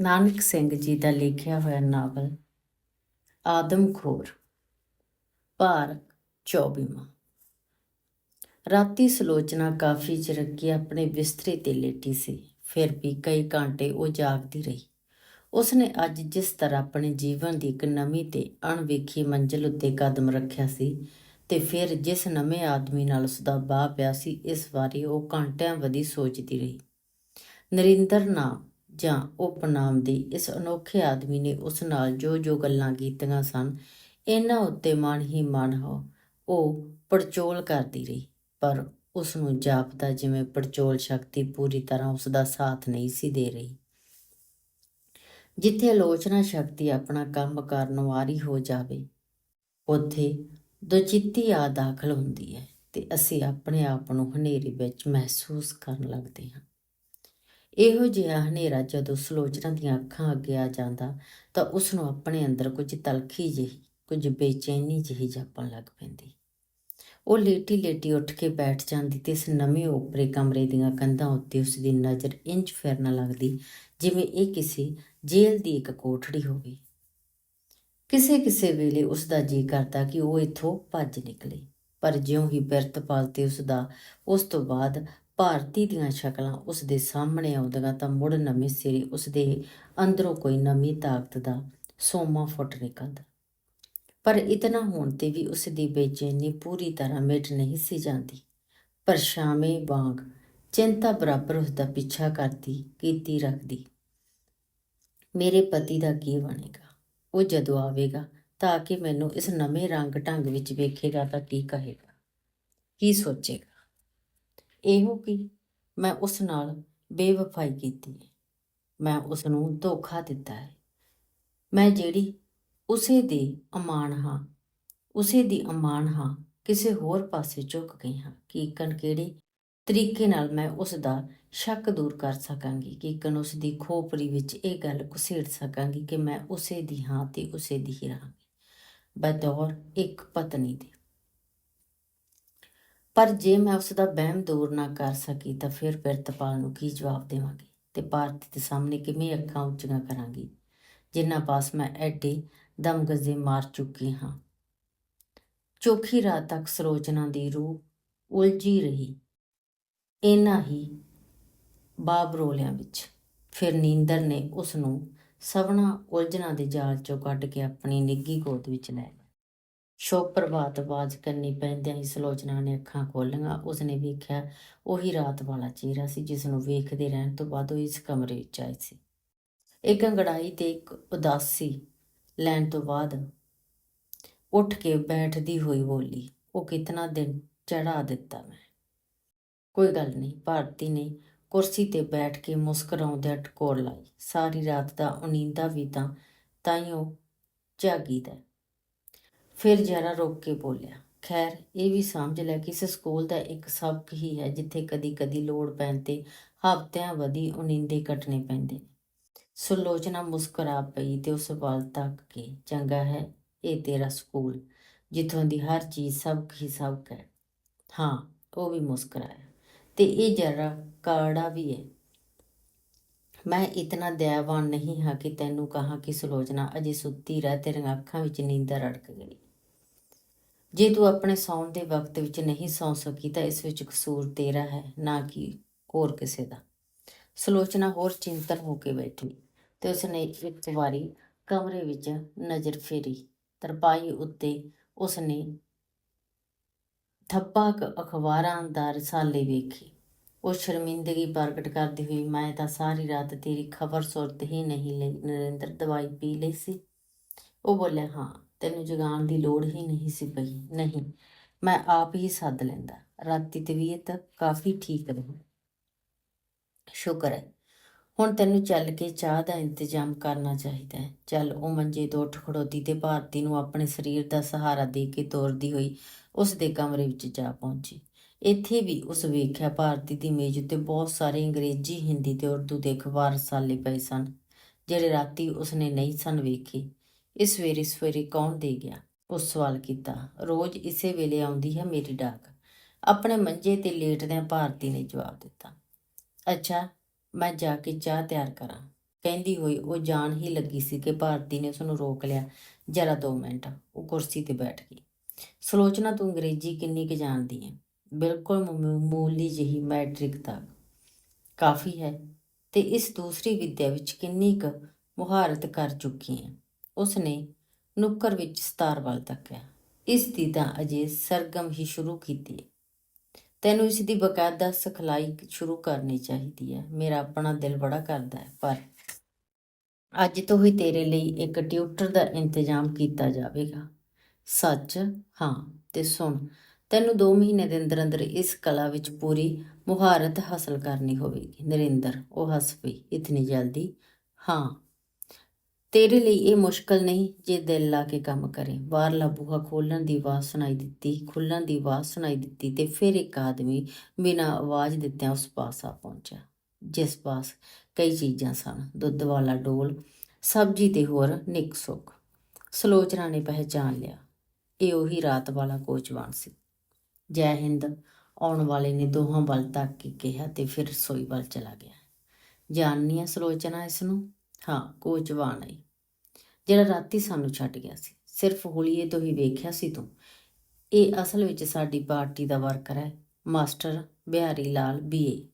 ਨਾਨਕ ਸਿੰਘ ਜੀ ਦਾ ਲਿਖਿਆ ਹੋਇਆ ਨਾਵਲ ਆਦਮਖੋਰ ਭਾਰ 24ਵਾਂ ਰਾਤੀ ਸਲੋਚਨਾ ਕਾਫੀ ਚਿਰ ਕੇ ਆਪਣੇ ਬਿਸਤਰੇ ਤੇ ਲੇਟੀ ਸੀ, ਫਿਰ ਵੀ ਕਈ ਘੰਟੇ ਉਹ ਜਾਗਦੀ ਰਹੀ। ਉਸਨੇ ਅੱਜ ਜਿਸ ਤਰ੍ਹਾਂ ਆਪਣੇ ਜੀਵਨ ਦੀ ਇੱਕ ਨਵੀਂ ਤੇ ਅਣਵੇਖੀ ਮੰਜ਼ਿਲ ਉੱਤੇ ਕਦਮ ਰੱਖਿਆ ਸੀ ਤੇ ਫਿਰ ਜਿਸ ਨਵੇਂ ਆਦਮੀ ਨਾਲ ਉਸਦਾ ਬਾਹ ਪਿਆ ਸੀ, ਇਸ ਵਾਰੀ ਉਹ ਘੰਟਿਆਂ ਵਧੀ ਸੋਚਦੀ ਰਹੀ। ਨਰਿੰਦਰ ਨਾਮ ਜਾਂ ਉਪਨਾਮ ਦੀ ਇਸ ਅਨੋਖੇ ਆਦਮੀ ਨੇ ਉਸ ਨਾਲ ਜੋ ਜੋ ਗੱਲਾਂ ਕੀਤੀਆਂ ਸਨ, ਇਹਨਾਂ ਉੱਤੇ ਮਨ ਹੀ ਮਨ ਹੋ, ਉਹ ਪੜਚੋਲ ਕਰਦੀ ਰਹੀ, ਪਰ ਉਸ ਨੂੰ ਜਾਪਦਾ ਜਿਵੇਂ ਪੜਚੋਲ ਸ਼ਕਤੀ ਪੂਰੀ ਤਰ੍ਹਾਂ ਉਸ ਦਾ ਸਾਥ ਨਹੀਂ ਸੀ ਦੇ ਰਹੀ। ਜਿੱਥੇ ਆਲੋਚਨਾ ਸ਼ਕਤੀ ਆਪਣਾ ਕੰਮ ਕਰਨ ਵਾਰੀ ਹੋ ਜਾਵੇ, ਉੱਥੇ ਦੁਚਿੱਤੀ ਆ ਦਾਖਲ ਹੁੰਦੀ ਹੈ ਤੇ ਅਸੀਂ ਆਪਣੇ ਆਪ ਨੂੰ ਹਨੇਰੇ ਵਿੱਚ ਮਹਿਸੂਸ ਕਰਨ ਲੱਗਦੇ ਹਾਂ। ਇਹੋ ਜਿਹਾ ਹਨੇਰਾ ਜਦੋਂ ਸਲੋਚਨਾ ਦੀਆਂ ਅੱਖਾਂ ਅੱਗੇ ਆ ਜਾਂਦਾ, ਤਾਂ ਉਸ ਨੂੰ ਆਪਣੇ ਅੰਦਰ ਕੁਝ ਤਲਖੀ ਜਿਹੀ, ਕੁਝ ਬੇਚੈਨੀ ਜਿਹੀ ਜਾਪਣ ਲੱਗ ਪੈਂਦੀ। ਉਹ ਲੇਟੀ ਲੇਟੀ ਉੱਠ ਕੇ ਬੈਠ ਜਾਂਦੀ ਤੇ ਇਸ ਨਵੇਂ ਓਪਰੇ ਕਮਰੇ ਦੀਆਂ ਕੰਧਾਂ ਉੱਤੇ ਉਸ ਦੀ ਨਜ਼ਰ ਇੰਚ ਫਿਰਨ ਲੱਗਦੀ ਜਿਵੇਂ ਇਹ ਕਿਸੇ ਜੇਲ੍ਹ ਦੀ ਇੱਕ ਕੋਠੜੀ ਹੋਵੇ। ਕਿਸੇ ਕਿਸੇ ਵੇਲੇ ਉਸ ਦਾ ਜੀ ਕਰਦਾ ਕਿ ਉਹ ਇੱਥੋਂ ਭੱਜ ਨਿਕਲੇ, ਪਰ ਜਿਉਂ ਹੀ ਬਿਰਤ ਪਾਲ ਤੇ ਉਸ ਦਾ ਉਸ ਤੋਂ ਬਾਅਦ ਭਾਰਤੀ ਦੀਆਂ ਸ਼ਕਲਾਂ ਉਸ ਦੇ ਸਾਹਮਣੇ ਆਉਂਦੀਆਂ ਤਾਂ ਮੁੜ ਨਵੇਂ ਸਿਰੇ ਉਸ ਦੇ ਅੰਦਰੋਂ ਕੋਈ ਨਵੀਂ ਤਾਕਤ ਦਾ ਸੋਮਾ ਫੁੱਟ ਨਿਕਲਦਾ। ਪਰ ਇਤਨਾ ਹੋਣ ਤੇ ਵੀ ਉਸ ਦੀ ਬੇਚੈਨੀ ਪੂਰੀ ਤਰ੍ਹਾਂ ਮਿਟ ਨਹੀਂ ਸੀ ਜਾਂਦੀ। ਪਰ ਸ਼ਾਮੇ ਵਾਂਗ ਚਿੰਤਾ ਬਰਾਬਰ ਉਸ ਦਾ ਪਿੱਛਾ ਕਰਦੀ, ਕੀਤੀ ਰੱਖਦੀ। ਮੇਰੇ ਪਤੀ ਦਾ ਕੀ ਬਣੇਗਾ? ਉਹ ਜਦੋਂ ਆਵੇਗਾ ਤਾਂ ਕਿ ਮੈਨੂੰ ਇਸ ਨਵੇਂ ਰੰਗ ਢੰਗ ਵਿੱਚ ਵੇਖੇਗਾ ਤਾਂ ਕੀ ਕਹੇਗਾ? ਕੀ ਸੋਚੇਗਾ? ਇਹੋ ਕਿ ਮੈਂ ਉਸ ਨਾਲ ਬੇਵਫਾਈ ਕੀਤੀ ਹੈ। ਮੈਂ ਉਸ ਨੂੰ ਧੋਖਾ ਦਿੱਤਾ ਹੈ। ਮੈਂ ਜਿਹੜੀ ਉਸੇ ਦੇ ਅਮਾਨ ਹਾਂ, ਉਸੇ ਦੀ ਅਮਾਨ ਹਾਂ ਕਿਸੇ ਹੋਰ ਪਾਸੇ ਝੁਕ ਗਈ ਹਾਂ ਕਿ ਕਨ ਕਿਹੜੇ ਤਰੀਕੇ ਨਾਲ ਮੈਂ ਉਸ ਦਾ ਸ਼ੱਕ ਦੂਰ ਕਰ ਸਕਾਂਗੀ, ਕਿ ਕਨ ਉਸ ਦੀ ਖੋਪੜੀ ਵਿੱਚ ਇਹ ਗੱਲ ਕੁਸੇੜ ਸਕਾਂਗੀ ਕਿ ਮੈਂ ਉਸੇ ਦੀ ਹਾਂ ਤੇ ਉਸੇ ਦੀ ਹੀ ਰਹਾਂਗੀ। ਬਦੌਰ ਇੱਕ ਪਤਨੀ ਦੇ। ਪਰ ਜੇ ਮੈਂ ਉਸ ਦਾ ਵਹਿਮ ਦੂਰ ਨਾ ਕਰ ਸਕੀ ਤਾਂ ਫਿਰ ਪਿਰਤਪਾਲ ਨੂੰ ਕੀ ਜਵਾਬ ਦੇਵਾਂਗੀ? ਤੇ ਭਾਰਤੀ ਦੇ ਸਾਹਮਣੇ ਕਿਵੇਂ ਅੱਖਾਂ ਉੱਚੀਆਂ ਕਰਾਂਗੀ? ਜਿੰਨਾ ਪਾਸ ਮੈਂ ਐਡੇ ਦਮਗਜ਼ੇ ਮਾਰ ਚੁੱਕੀ ਹਾਂ। ਚੋਖੀ ਰਾਤ ਤੱਕ ਸਰੋਚਨਾ ਦੀ ਰੂਹ ਉਲਝੀ ਰਹੀ। ਇਨਾ ਹੀ ਬਾਬਰੋਲਿਆਂ ਵਿੱਚ। ਫਿਰ ਨੀਂਦਰ ਨੇ ਉਸ ਨੂੰ ਸਵਣਾ ਉਲਝਣਾ ਦੇ ਜਾਲ ਚੋਂ ਕੱਢ ਕੇ ਆਪਣੀ ਨਿੱਗੀ ਗੋਦ ਵਿੱਚ ਲੈ ਲਿਆ। ਸ਼ੋਭ ਪ੍ਰਭਾਤ ਆਵਾਜ਼ ਕਰਨੀ ਪੈਂਦਿਆਂ ਹੀ ਸਲੋਚਨਾ ਨੇ ਅੱਖਾਂ ਖੋਲੀਆਂ। ਉਸਨੇ ਵੇਖਿਆ, ਉਹੀ ਰਾਤ ਵਾਲਾ ਚਿਹਰਾ ਸੀ ਜਿਸ ਨੂੰ ਵੇਖਦੇ ਰਹਿਣ ਤੋਂ ਬਾਅਦ ਉਹ ਇਸ ਕਮਰੇ ਵਿੱਚ ਆਈ ਸੀ। ਇੱਕ ਅੰਗੜਾਈ ਤੇ ਇੱਕ ਉਦਾਸੀ ਲੈਣ ਤੋਂ ਬਾਅਦ ਉੱਠ ਕੇ ਬੈਠਦੀ ਹੋਈ ਬੋਲੀ, ਉਹ ਕਿਤਨਾ ਦਿਨ ਚੜਾ ਦਿੱਤਾ ਮੈਂ? ਕੋਈ ਗੱਲ ਨਹੀਂ, ਭਾਰਤੀ ਨੇ ਕੁਰਸੀ ਤੇ ਬੈਠ ਕੇ ਮੁਸਕਰਾਉਂਦਿਆਂ ਟਕੋਰ ਲਾਈ। ਸਾਰੀ ਰਾਤ ਦਾ ਉਨੀਂਦਾ ਵੀ ਤਾਂ ਤਾਈਓ ਜਾਗੀਦਾ ਫਿਰ ਜਰਾ ਰੋਕ ਕੇ ਬੋਲਿਆ, ਖੈਰ, ਇਹ ਵੀ ਸਮਝ ਲੈ ਕਿ ਇਸ ਸਕੂਲ ਦਾ ਇੱਕ ਸਬਕ ਹੀ ਹੈ ਜਿੱਥੇ ਕਦੀ-ਕਦੀ ਲੋੜ ਪੈਣ ਤੇ ਹਫ਼ਤਿਆਂ ਵਧੀ ਉਨੀਂਦੇ ਕੱਟਣੇ ਪੈਂਦੇ ਨੇ। ਸੁਲੋਚਨਾ ਮੁਸਕਰਾ ਪਈ ਤੇ ਉਸ ਵੱਲ ਤੱਕ ਕੇ, ਚੰਗਾ ਹੈ, ਇਹ ਤੇਰਾ ਸਕੂਲ, ਜਿੱਥੋਂ ਦੀ ਹਰ ਚੀਜ਼ ਸਬਕ ਹੀ ਸਬਕ ਹੈ। ਹਾਂ, ਉਹ ਵੀ ਮੁਸਕਰਾਇਆ, ਤੇ ਇਹ ਜਰਾ ਕਾੜਾ ਵੀ ਹੈ। ਮੈਂ ਇਤਨਾ ਦਇਆਵਾਨ ਨਹੀਂ ਹਾਂ ਕਿ ਤੈਨੂੰ ਕਹਾ ਕਿ ਸੁਲੋਚਨਾ ਅਜੇ ਸੁੱਤੀ ਰਹਿ, ਤੇਰੀਆਂ ਅੱਖਾਂ ਵਿੱਚ ਨੀਂਦਰ ਅੜਕ ਗਈ। ਜੇ ਤੂੰ ਆਪਣੇ ਸੌਣ ਦੇ ਵਕਤ ਵਿੱਚ ਨਹੀਂ ਸੌ ਸਕੀ ਤਾਂ ਇਸ ਵਿੱਚ ਕਸੂਰ ਤੇਰਾ ਹੈ, ਨਾ ਕਿ ਹੋਰ ਕਿਸੇ ਦਾ। ਸੁਲੋਚਨਾ ਹੋਰ ਚਿੰਤਨ ਹੋ ਕੇ ਬੈਠੀ ਤੇ ਉਸਨੇ ਇੱਕ ਵਾਰੀ ਕਮਰੇ ਵਿੱਚ ਨਜ਼ਰ ਫੇਰੀ। ਤਰਪਾਈ ਉੱਤੇ ਉਸਨੇ ਥੱਪਾ ਅਖਬਾਰਾਂ ਦਾ ਰਸਾਲੇ ਵੇਖੇ। ਉਹ ਸ਼ਰਮਿੰਦਗੀ ਪ੍ਰਗਟ ਕਰਦੀ ਹੋਈ ਮੈਂ ਤਾਂ ਸਾਰੀ ਰਾਤ ਤੇਰੀ ਖਬਰ ਸੁਰਤ ਹੀ ਨਹੀਂ ਲਈ। ਨਰਿੰਦਰ ਦਵਾਈ ਪੀ ਲਈ ਸੀ। ਉਹ ਬੋਲਿਆ, ਹਾਂ, ਤੈਨੂੰ ਜਗਾਉਣ ਦੀ ਲੋੜ ਹੀ ਨਹੀਂ ਸੀ ਪਈ। ਨਹੀਂ, ਮੈਂ ਆਪ ਹੀ ਸੱਦ ਲੈਂਦਾ। ਰਾਤੀ ਤਬੀਅਤ ਕਾਫੀ ਠੀਕ ਰਹੀ। ਸ਼ੁਕਰ ਹੈ। ਹੁਣ ਤੈਨੂੰ ਚੱਲ ਕੇ ਚਾਹ ਦਾ ਇੰਤਜ਼ਾਮ ਕਰਨਾ ਚਾਹੀਦਾ ਹੈ। ਚੱਲ, ਉਹ ਮੰਜੇ ਤੋਂ ਉੱਠ ਖੜੋਤੀ ਤੇ ਭਾਰਤੀ ਨੂੰ ਆਪਣੇ ਸਰੀਰ ਦਾ ਸਹਾਰਾ ਦੇ ਕੇ ਤੋਰਦੀ ਹੋਈ ਉਸ ਦੇ ਕਮਰੇ ਵਿੱਚ ਜਾ ਪਹੁੰਚੀ। ਇੱਥੇ ਵੀ ਉਸ ਵੇਖਿਆ ਭਾਰਤੀ ਦੀ ਮੇਜ਼ ਉੱਤੇ ਬਹੁਤ ਸਾਰੇ ਅੰਗਰੇਜ਼ੀ, ਹਿੰਦੀ ਤੇ ਉਰਦੂ ਦੇ ਅਖਬਾਰ ਸਾਲੇ ਪਏ ਸਨ, ਜਿਹੜੇ ਰਾਤੀ ਉਸਨੇ ਨਹੀਂ ਸਨ ਵੇਖੇ। ਇਸ ਸਵੇਰੇ ਸਵੇਰੇ ਕੌਣ ਦੇ ਗਿਆ? ਉਸ ਸਵਾਲ ਕੀਤਾ, ਰੋਜ਼ ਇਸੇ ਵੇਲੇ ਆਉਂਦੀ ਹੈ ਮੇਰੀ ਡਾਕ। ਆਪਣੇ ਮੰਜੇ ਤੇ ਲੇਟਦਿਆਂ ਭਾਰਤੀ ਨੇ ਜਵਾਬ ਦਿੱਤਾ, ਅੱਛਾ, ਮੈਂ ਜਾ ਕੇ ਚਾਹ ਤਿਆਰ ਕਰਾਂ। ਕਹਿੰਦੀ ਹੋਈ ਉਹ ਜਾਣ ਹੀ ਲੱਗੀ ਸੀ ਕਿ ਭਾਰਤੀ ਨੇ ਉਸ ਨੂੰ ਰੋਕ ਲਿਆ। ਜਰਾ ਦੋ ਮਿੰਟ, ਉਹ ਕੁਰਸੀ ਤੇ ਬੈਠ ਗਈ। ਸਲੋਚਨਾ ਤੂੰ ਅੰਗਰੇਜ਼ੀ ਕਿੰਨੀ ਕੁ ਜਾਣਦੀ ਹੈ? ਬਿਲਕੁਲ ਮਾਮੂਲੀ ਜਿਹੀ ਮੈਟ੍ਰਿਕ ਤੱਕ ਕਾਫੀ ਹੈ। ਤੇ ਇਸ ਦੂਸਰੀ ਵਿੱਦਿਆ ਵਿੱਚ ਕਿੰਨੀ ਕੁ ਮੁਹਾਰਤ ਕਰ ਚੁੱਕੀ ਹੈ, ਉਸਨੇ ਨੁੱਕਰ ਵਿੱਚ ਸਤਾਰ ਵੱਲ ਤੱਕਿਆ। ਇਸ ਦੀ ਤਾਂ ਅਜੇ ਸਰਗਮ ਹੀ ਸ਼ੁਰੂ ਕੀਤੀ ਹੈ। ਤੈਨੂੰ ਇਸ ਦੀ ਬਕਾਇਦਾ ਸਿਖਲਾਈ ਸ਼ੁਰੂ ਕਰਨੀ ਚਾਹੀਦੀ ਹੈ। ਮੇਰਾ ਆਪਣਾ ਦਿਲ ਬੜਾ ਕਰਦਾ ਹੈ, ਪਰ ਅੱਜ ਤੋਂ ਹੀ ਤੇਰੇ ਲਈ ਇੱਕ ਟਿਊਟਰ ਦਾ ਇੰਤਜ਼ਾਮ ਕੀਤਾ ਜਾਵੇਗਾ। ਸੱਚ? ਹਾਂ, ਤੇ ਸੁਣ। ਤੈਨੂੰ 2 ਮਹੀਨੇ ਦੇ ਅੰਦਰ ਅੰਦਰ ਇਸ ਕਲਾ ਵਿੱਚ ਪੂਰੀ ਮੁਹਾਰਤ ਹਾਸਲ ਕਰਨੀ ਹੋਵੇਗੀ। ਨਰਿੰਦਰ, ਉਹ ਹੱਸ ਪਈ, ਇਤਨੀ ਜਲਦੀ? ਹਾਂ। ਤੇਰੇ ਲਈ ਇਹ ਮੁਸ਼ਕਲ ਨਹੀਂ ਜੇ ਦਿਲ ਲਾ ਕੇ ਕੰਮ ਕਰੇ। ਬਾਹਰਲਾ ਬੂਹਾ ਖੋਲਣ ਦੀ ਆਵਾਜ਼ ਸੁਣਾਈ ਦਿੱਤੀ, ਖੁੱਲਣ ਦੀ ਆਵਾਜ਼ ਸੁਣਾਈ ਦਿੱਤੀ ਤੇ ਫਿਰ ਇੱਕ ਆਦਮੀ ਬਿਨਾਂ ਆਵਾਜ਼ ਦਿੱਤਿਆਂ ਉਸ ਪਾਸ ਆ ਪਹੁੰਚਿਆ। ਜਿਸ ਪਾਸ ਕਈ ਚੀਜ਼ਾਂ ਸਨ। ਦੁੱਧ ਵਾਲਾ ਡੋਲ, ਸਬਜ਼ੀ ਤੇ ਹੋਰ ਨਿੱਕ ਸੁੱਕ ਸਲੋਚਨਾ ਨੇ ਪਹਿਚਾਨ ਲਿਆ, ਇਹ ਉਹੀ ਰਾਤ ਵਾਲਾ ਕੋਚਵਾਨ ਸੀ। ਜੈ ਹਿੰਦ ਆਉਣ ਵਾਲੇ ਨੇ ਦੋਹਾਂ ਵੱਲ ਤੱਕ ਕੇ ਕਿਹਾ ਤੇ ਫਿਰ ਰਸੋਈ ਵੱਲ ਚਲਾ ਗਿਆ। ਜਾਣਨੀ ਆ ਸਲੋਚਨਾ ਇਸ ਨੂੰ ਹਾਂ, ਕੋਚਵਾਨ ਹੈ ਜਿਹੜਾ ਰਾਤੀ ਸਾਨੂੰ ਛੱਡ ਗਿਆ ਸੀ, ਸਿਰਫ ਹੋਲੀਏ ਤੋਂ ਹੀ ਵੇਖਿਆ ਸੀ ਤੂੰ। ਇਹ ਅਸਲ ਵਿੱਚ ਸਾਡੀ ਪਾਰਟੀ ਦਾ ਵਰਕਰ ਹੈ, ਮਾਸਟਰ ਬਿਹਾਰੀ ਲਾਲ ਬੀਏ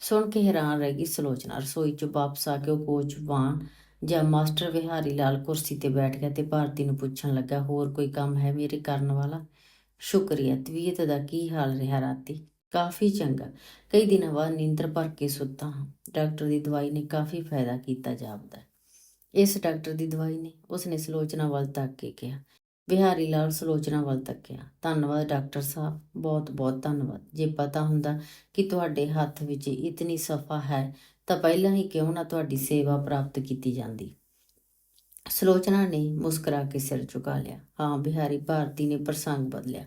ਸੁਣ ਕੇ ਹੈਰਾਨ ਰਹਿ ਗਈ ਸਲੋਚਨਾ ਰਸੋਈ ਚ ਵਾਪਸ ਆ ਕੇ ਉਹ ਕੋਚਵਾਨ ਜਾਂ ਮਾਸਟਰ ਬਿਹਾਰੀ ਲਾਲ ਕੁਰਸੀ ਤੇ ਬੈਠ ਗਿਆ ਤੇ ਭਾਰਤੀ ਨੂੰ ਪੁੱਛਣ ਲੱਗਾ, ਹੋਰ ਕੋਈ ਕੰਮ ਹੈ ਮੇਰੇ ਕਰਨ ਵਾਲਾ? ਸ਼ੁਕਰੀਆ, ਤਬੀਅਤ ਦਾ ਕੀ ਹਾਲ ਰਿਹਾ ਰਾਤੀ? ਕਾਫੀ ਚੰਗਾ। ਕਈ ਦਿਨਾਂ ਬਾਅਦ ਨੀਂਦਰ ਭਰ ਕੇ ਸੁੱਤਾ ਹਾਂ। ਡਾਕਟਰ ਦੀ ਦਵਾਈ ਨੇ ਕਾਫੀ ਫਾਇਦਾ ਕੀਤਾ ਜਾਪਦਾ। ਇਸ ਡਾਕਟਰ ਦੀ ਦਵਾਈ ਨੇ ਉਸਨੇ ਸਲੋਚਨਾ ਵੱਲ ਤੱਕ ਕੇ ਕਿਹਾ। ਬਿਹਾਰੀ ਲਾਲ ਸਲੋਚਨਾ ਵੱਲ ਤੱਕਿਆ ਧੰਨਵਾਦ ਡਾਕਟਰ ਸਾਹਿਬ। ਬਹੁਤ ਬਹੁਤ ਧੰਨਵਾਦ। ਜੇ ਪਤਾ ਹੁੰਦਾ ਕਿ ਤੁਹਾਡੇ ਹੱਥ ਵਿੱਚ ਇਤਨੀ ਸਫਾ ਹੈ, ਤਾਂ ਪਹਿਲਾਂ ਹੀ ਕਿਉਂ ਨਾ ਤੁਹਾਡੀ ਸੇਵਾ ਪ੍ਰਾਪਤ ਕੀਤੀ ਜਾਂਦੀ। ਸਲੋਚਨਾ ਨੇ ਮੁਸਕਰਾ ਕੇ ਸਿਰ ਝੁਕਾ ਲਿਆ। ਹਾਂ ਬਿਹਾਰੀ, ਭਾਰਤੀ ਨੇ ਪ੍ਰਸੰਗ ਬਦਲਿਆ।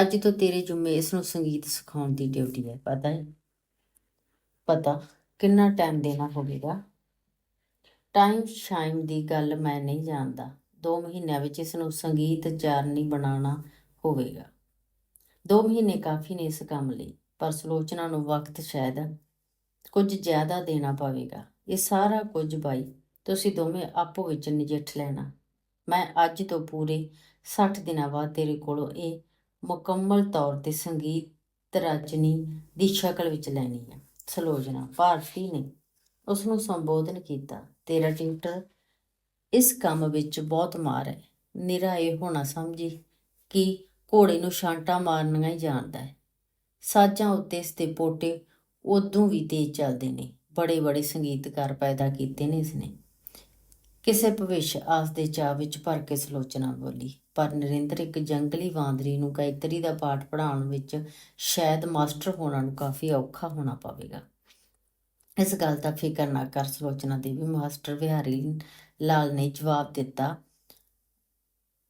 ਅੱਜ ਤੋਂ ਤੇਰੇ ਜੁਮੇ ਇਸ ਨੂੰ ਸੰਗੀਤ ਸਿਖਾਉਣ ਦੀ ਡਿਊਟੀ ਹੈ, ਪਤਾ ਹੈ? ਪਤਾ? ਕਿੰਨਾ ਟਾਈਮ ਦੇਣਾ ਹੋਵੇਗਾ? ਟਾਈਮ ਸ਼ਾਈਮ ਦੀ ਗੱਲ ਮੈਂ ਨਹੀਂ ਜਾਣਦਾ। 2 ਮਹੀਨਿਆਂ ਵਿੱਚ ਇਸ ਨੂੰ ਸੰਗੀਤ ਚਾਰਨੀ ਬਣਾਉਣਾ ਹੋਵੇਗਾ। 2 ਮਹੀਨੇ ਕਾਫੀ ਨੇ ਇਸ ਕੰਮ ਲਈ, ਪਰ ਸਲੋਚਨਾ ਨੂੰ ਵਕਤ ਸ਼ਾਇਦ ਕੁਝ ਜ਼ਿਆਦਾ ਦੇਣਾ ਪਵੇਗਾ। ਇਹ ਸਾਰਾ ਕੁਝ ਬਾਈ ਤੁਸੀਂ ਦੋਵੇਂ ਆਪੋ ਵਿੱਚ ਨਜਿੱਠ ਲੈਣਾ। ਮੈਂ ਅੱਜ ਤੋਂ ਪੂਰੇ 60 ਦਿਨਾਂ ਬਾਅਦ ਤੇਰੇ ਕੋਲੋਂ ਇਹ ਮੁਕੰਮਲ ਤੌਰ ਤੇ ਸੰਗੀਤ ਰਚਨੀ ਦੀ ਸ਼ਕਲ ਵਿੱਚ ਲੈਣੀ ਹੈ ਸਲੋਜਨਾ ਭਾਰਤੀ ਨੇ ਉਸ ਨੂੰ ਸੰਬੋਧਨ ਕੀਤਾ, ਤੇਰਾ ਟਿਊਟਰ ਇਸ ਕੰਮ ਵਿੱਚ ਬਹੁਤ ਮਾਰ ਹੈ। ਨਿਰਾ ਇਹ ਹੋਣਾ ਸਮਝੀ ਕਿ ਘੋੜੇ ਨੂੰ ਛਾਂਟਾ ਮਾਰਨੀਆਂ ਹੀ ਜਾਣਦਾ ਹੈ। ਸਾਜ਼ਾਂ ਉੱਤੇ ਇਸ ਦੇ ਪੋਟੇ ਉਦੋਂ ਵੀ ਤੇਜ਼ ਚੱਲਦੇ ਨੇ। ਬੜੇ ਬੜੇ ਸੰਗੀਤਕਾਰ ਪੈਦਾ ਕੀਤੇ ਨੇ ਇਸਨੇ ਕਿਸੇ ਭਵਿੱਖ ਆਸ ਦੇ ਚਾਹ ਵਿੱਚ ਭਰ ਕੇ ਸਲੋਚਨਾ ਬੋਲੀ, ਪਰ ਨਰਿੰਦਰ ਇੱਕ ਜੰਗਲੀ ਬਾਂਦਰੀ ਨੂੰ ਗਾਇਤਰੀ ਦਾ ਪਾਠ ਪੜ੍ਹਾਉਣ ਵਿੱਚ ਸ਼ਾਇਦ ਮਾਸਟਰ ਹੋਣਾ ਨੂੰ ਕਾਫੀ ਔਖਾ ਹੋਣਾ ਪਵੇਗਾ। ਇਸ ਗੱਲ ਦਾ ਫਿਕਰ ਨਾ ਕਰ, ਸਲੋਚਨਾ ਦੇਵੀ। ਮਾਸਟਰ ਵਿਹਾਰੀ ਲਾਲ ਨੇ ਜਵਾਬ ਦਿੱਤਾ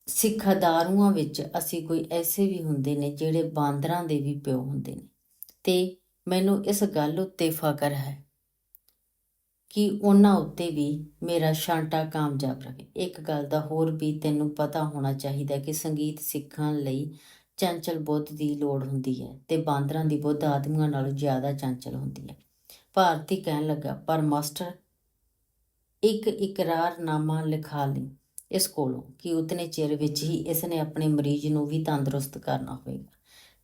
ਸਿੱਖ ਅਦਾਰੂਆਂ ਵਿੱਚ ਅਸੀਂ ਕੋਈ ਐਸੇ ਵੀ ਹੁੰਦੇ ਨੇ ਜਿਹੜੇ ਬਾਂਦਰਾਂ ਦੇ ਵੀ ਪਿਓ ਹੁੰਦੇ ਨੇ ਤੇ ਮੈਨੂੰ ਇਸ ਗੱਲ ਉੱਤੇ ਫਖਰ ਹੈ। ਕਿ ਉਹਨਾਂ ਉੱਤੇ ਵੀ ਮੇਰਾ ਛਾਂਟਾ ਕਾਮਯਾਬ ਰਹੇ। ਇੱਕ ਗੱਲ ਦਾ ਹੋਰ ਵੀ ਤੈਨੂੰ ਪਤਾ ਹੋਣਾ ਚਾਹੀਦਾ ਕਿ ਸੰਗੀਤ ਸਿੱਖਣ ਲਈ ਚੰਚਲ ਬੁੱਧ ਦੀ ਲੋੜ ਹੁੰਦੀ ਹੈ ਤੇ ਬਾਂਦਰਾਂ ਦੀ ਬੁੱਧ ਆਦਮੀਆਂ ਨਾਲੋਂ ਜ਼ਿਆਦਾ ਚੰਚਲ ਹੁੰਦੀ ਹੈ। ਭਾਰਤੀ ਕਹਿਣ ਲੱਗਾ, ਪਰ ਮਾਸਟਰ, ਇੱਕ ਇਕਰਾਰਨਾਮਾ ਲਿਖਾ ਲਈ ਇਸ ਕੋਲੋਂ ਕਿ ਉਤਨੇ ਚਿਰ ਵਿੱਚ ਹੀ ਇਸ ਨੇ ਆਪਣੇ ਮਰੀਜ਼ ਨੂੰ ਵੀ ਤੰਦਰੁਸਤ ਕਰਨਾ ਹੋਵੇਗਾ।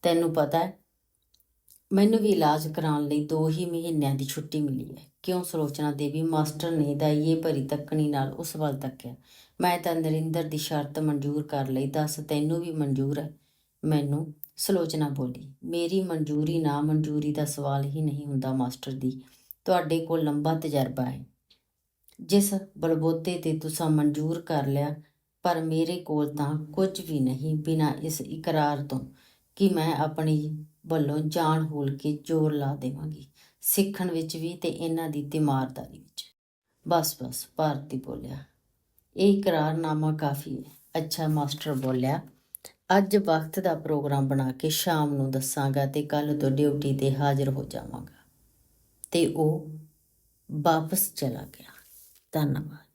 ਤੈਨੂੰ ਪਤਾ ਹੈ ਮੈਨੂੰ ਵੀ ਇਲਾਜ ਕਰਾਉਣ ਲਈ 2 ਹੀ ਮਹੀਨਿਆਂ ਦੀ ਛੁੱਟੀ ਮਿਲੀ ਹੈ। ਕਿਉਂ ਸਲੋਚਨਾ ਦੇਵੀ, ਮਾਸਟਰ ਨੇ ਦਾਈਏ ਭਰੀ ਤੱਕਣੀ ਨਾਲ ਉਸ ਵੱਲ ਤੱਕਿਆ। ਮੈਂ ਤਾਂ ਨਰਿੰਦਰ ਦੀ ਸ਼ਰਤ ਮਨਜ਼ੂਰ ਕਰ ਲਈ, ਦੱਸ ਤੈਨੂੰ ਵੀ ਮਨਜ਼ੂਰ ਹੈ? ਮੈਨੂੰ ਸਲੋਚਨਾ ਬੋਲੀ, ਮੇਰੀ ਮਨਜ਼ੂਰੀ ਨਾ ਮਨਜ਼ੂਰੀ ਦਾ ਸਵਾਲ ਹੀ ਨਹੀਂ ਹੁੰਦਾ, ਮਾਸਟਰ ਦੀ ਤੁਹਾਡੇ ਕੋਲ ਲੰਬਾ ਤਜਰਬਾ ਹੈ। ਜਿਸ ਬਲਬੋਤੇ ਤੇ ਤੁਸੀਂ ਮਨਜ਼ੂਰ ਕਰ ਲਿਆ, ਪਰ ਮੇਰੇ ਕੋਲ ਤਾਂ ਕੁਝ ਵੀ ਨਹੀਂ, ਬਿਨਾਂ ਇਸ ਇਕਰਾਰ ਤੋਂ ਕਿ ਮੈਂ ਆਪਣੀ ਵੱਲੋਂ ਜਾਣ ਹੋਲ ਕੇ ਜ਼ੋਰ ਲਾ ਦੇਵਾਂਗੀ, ਸਿੱਖਣ ਵਿੱਚ ਵੀ ਤੇ ਇਹਨਾਂ ਦੀ ਤਿਮਾਰਦਾਰੀ ਵਿੱਚ। ਬਸ ਬਸ, ਭਾਰਤੀ ਬੋਲਿਆ। ਇਹ ਇਕਰਾਰਨਾਮਾ ਕਾਫੀ ਹੈ। ਅੱਛਾ, ਮਾਸਟਰ ਬੋਲਿਆ, ਅੱਜ ਵਕਤ ਦਾ ਪ੍ਰੋਗਰਾਮ ਬਣਾ ਕੇ ਸ਼ਾਮ ਨੂੰ ਦੱਸਾਂਗਾ ਤੇ ਕੱਲ ਤੋਂ ਡਿਊਟੀ ਤੇ ਹਾਜ਼ਰ ਹੋ ਜਾਵਾਂਗਾ। ਤੇ ਉਹ ਵਾਪਸ ਚਲਾ ਗਿਆ। ਧੰਨਵਾਦ।